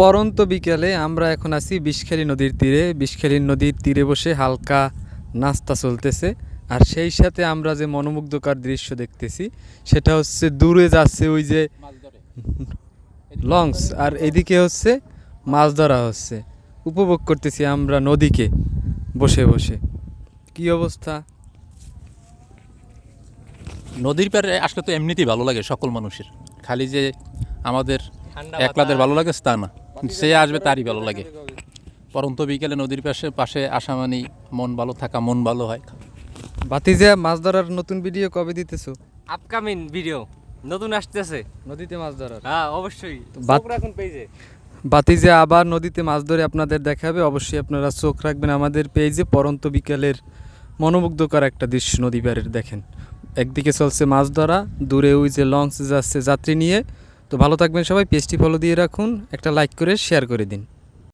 পরন্ত বিকেলে আমরা এখন আছি বিষখালী নদীর তীরে। বিষখালী নদীর তীরে বসে হালকা নাস্তা চলতেছে। আর সেই সাথে আমরা যে মনোমুগ্ধকর দৃশ্য দেখতেছি সেটা হচ্ছে দূরে যাচ্ছে ওই যে লঞ্চ আর এদিকে হচ্ছে মাছ ধরা হচ্ছে। উপভোগ করতেছি আমরা নদীকে বসে বসে। কি অবস্থা? নদীর পাড়ে আসলে তো এমনিতেই ভালো লাগে সকল মানুষের। খালি যে আমাদের একলাদের ভালো লাগে তা না। সে আসবে তারই ভালো লাগে। পরন্ত বিকেলে নদীর পাশে পাশে আসা মানে মন ভালো থাকা মন ভালো হয়। বাতিজা মাছ ধরার নতুন ভিডিও কবে দিতেছো? আপকামিং ভিডিও নতুন আসতেছে। নদীতে মাছ ধরার? হ্যাঁ অবশ্যই। রাখুন পেজে বাতিজে আবার নদীতে মাছ ধরে আপনাদের দেখাবে। অবশ্যই আপনারা চোখ রাখবেন আমাদের পেজে পরন্ত বিকেলের মনোমুগ্ধকর একটা দৃশ্য নদী পাড়ের দেখেন। একদিকে চলছে মাছ ধরা দূরে ওই যে লঞ্চ যাচ্ছে যাত্রী নিয়ে। তো ভালো থাকবেন সবাই পেজটি ফলো দিয়ে রাখুন একটা লাইক করে শেয়ার করে দিন।